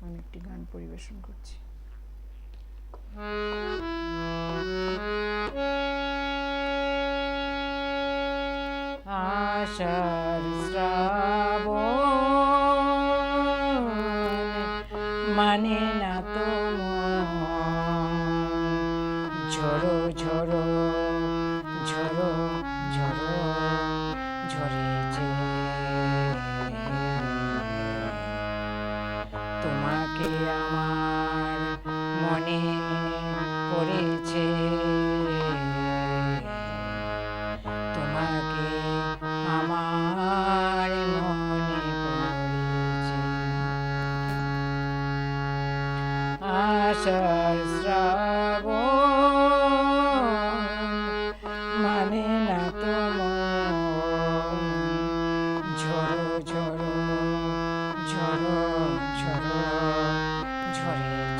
আমি একটি গান পরিবেশন করছি আষাঢ় শ্রাবণ মানে না তো মন। ঝরো ঝরো তোমাকে আমার মনে পড়েছে তোমাকে আমার মনে পড়েছে শ্রাবণ মানে না তো মন। 초록 초록 저리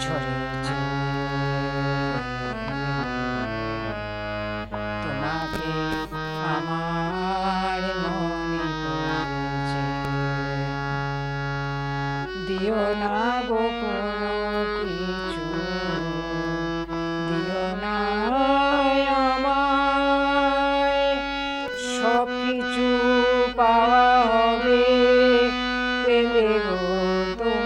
ঝরেছে তোমাকে আমার মনে পড়েছে দিও না গো কোনো কিছু। দিও না আমায়। সব কিছু পাওয়া হবে। পেলে গো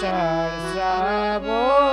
Shabbos Shabbos